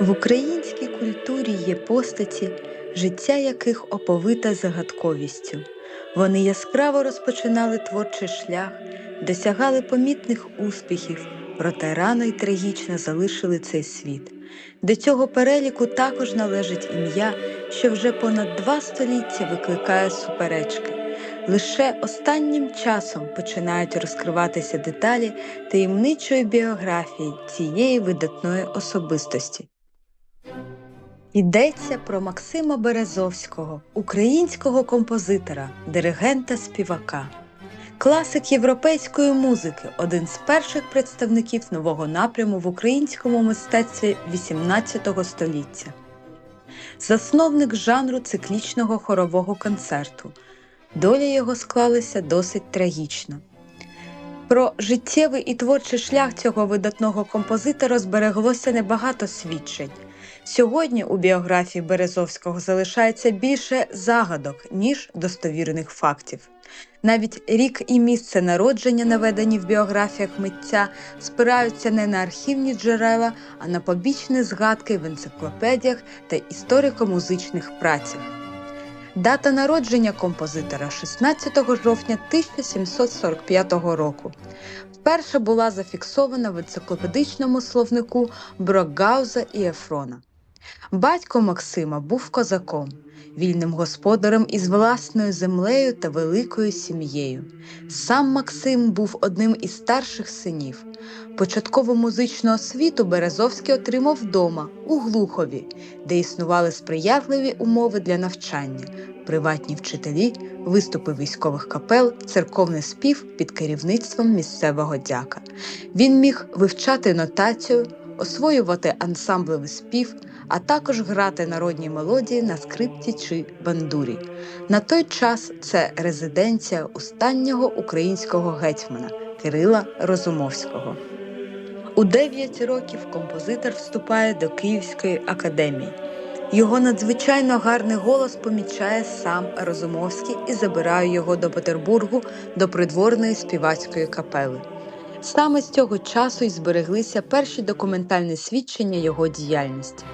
В українській культурі є постаті, життя яких оповита загадковістю. Вони яскраво розпочинали творчий шлях, досягали помітних успіхів, проте рано й трагічно залишили цей світ. До цього переліку також належить ім'я, що вже понад два століття викликає суперечки. Лише останнім часом починають розкриватися деталі таємничої біографії цієї видатної особистості. Йдеться про Максима Березовського, українського композитора, диригента співака. Класик європейської музики, один з перших представників нового напряму в українському мистецтві XVIII століття, засновник жанру циклічного хорового концерту. Доля його склалася досить трагічно. Про життєвий і творчий шлях цього видатного композитора збереглося небагато свідчень. Сьогодні у біографії Березовського залишається більше загадок, ніж достовірних фактів. Навіть рік і місце народження, наведені в біографіях митця, спираються не на архівні джерела, а на побічні згадки в енциклопедіях та історико-музичних працях. Дата народження композитора 16 жовтня 1745 року. Вперше була зафіксована в енциклопедичному словнику Брокгауза і Ефрона. Батько Максима був козаком, вільним господарем із власною землею та великою сім'єю. Сам Максим був одним із старших синів. Початкову музичну освіту Березовський отримав вдома, у Глухові, де існували сприятливі умови для навчання, приватні вчителі, виступи військових капел, церковний спів під керівництвом місцевого дяка. Він міг вивчати нотацію, освоювати ансамблевий спів, а також грати народні мелодії на скрипці чи бандурі. На той час це резиденція останнього українського гетьмана Кирила Розумовського. У 9 років композитор вступає до Київської академії. Його надзвичайно гарний голос помічає сам Розумовський і забирає його до Петербургу до придворної співацької капели. Саме з цього часу й збереглися перші документальні свідчення його діяльності.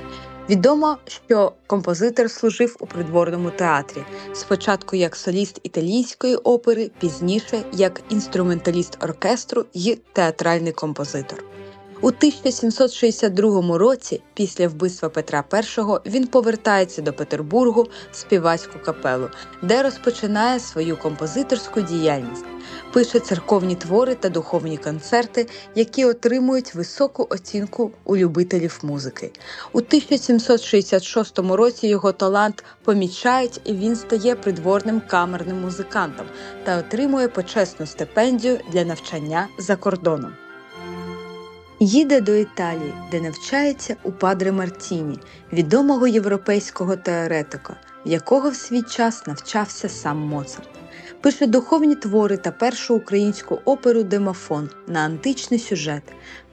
Відомо, що композитор служив у придворному театрі спочатку як соліст італійської опери, пізніше як інструменталіст оркестру і театральний композитор. У 1762 році, після вбивства Петра І, він повертається до Петербургу в співацьку капелу, де розпочинає свою композиторську діяльність. Пише церковні твори та духовні концерти, які отримують високу оцінку у любителів музики. У 1766 році його талант помічають, і він стає придворним камерним музикантом та отримує почесну стипендію для навчання за кордоном. Їде до Італії, де навчається у Падре Мартіні, відомого європейського теоретика, в якого в свій час навчався сам Моцарт. Пише духовні твори та першу українську оперу Демофон на античний сюжет,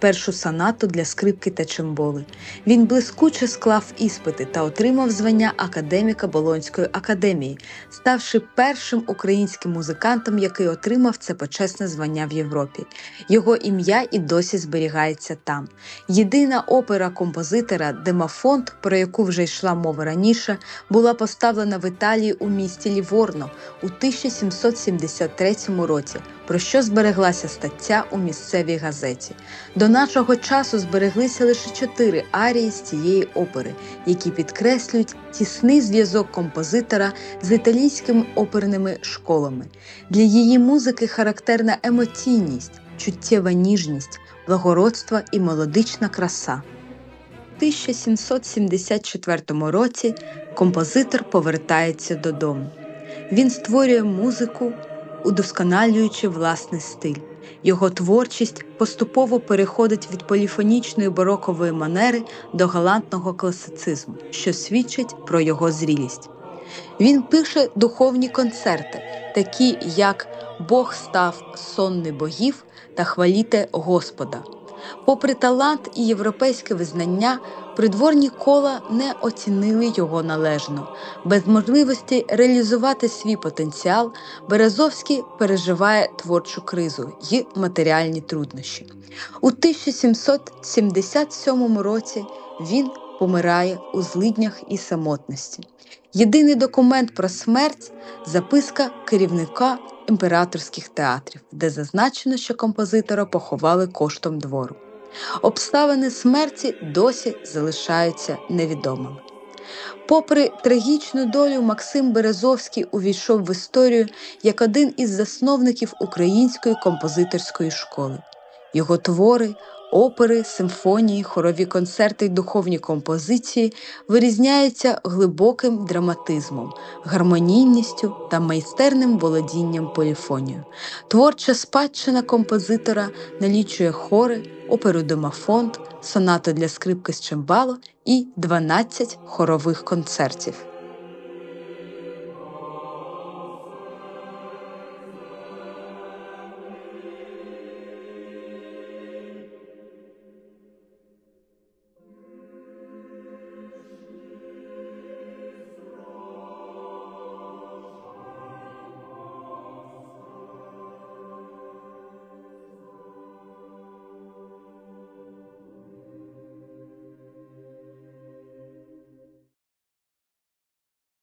першу сонату для скрипки та чимболи. Він блискуче склав іспити та отримав звання академіка Болонської академії, ставши першим українським музикантом, який отримав це почесне звання в Європі. Його ім'я і досі зберігається там. Єдина опера композитора Демофонт, про яку вже йшла мова раніше, була поставлена в Італії у місті Ліворно у 1773 році, про що збереглася стаття у місцевій газеті. До нашого часу збереглися лише чотири арії з цієї опери, які підкреслюють тісний зв'язок композитора з італійськими оперними школами. Для її музики характерна емоційність, чуттєва ніжність, благородство і мелодична краса. У 1774 році композитор повертається додому. Він створює музику, удосконалюючи власний стиль. Його творчість поступово переходить від поліфонічної барокової манери до галантного класицизму, що свідчить про його зрілість. Він пише духовні концерти, такі як Бог став сонний богів та хваліте Господа. Попри талант і європейське визнання, придворні кола не оцінили його належно. Без можливості реалізувати свій потенціал, Березовський переживає творчу кризу й матеріальні труднощі. У 1777 році він помирає у злиднях і самотності. Єдиний документ про смерть записка керівника імператорських театрів, де зазначено, що композитора поховали коштом двору. Обставини смерті досі залишаються невідомими. Попри трагічну долю, Максим Березовський увійшов в історію як один із засновників української композиторської школи. Його твори, опери, симфонії, хорові концерти й духовні композиції вирізняються глибоким драматизмом, гармонійністю та майстерним володінням поліфонією. Творча спадщина композитора налічує хори, оперу домафонд, сонату для скрипки з чимбало і 12 хорових концертів.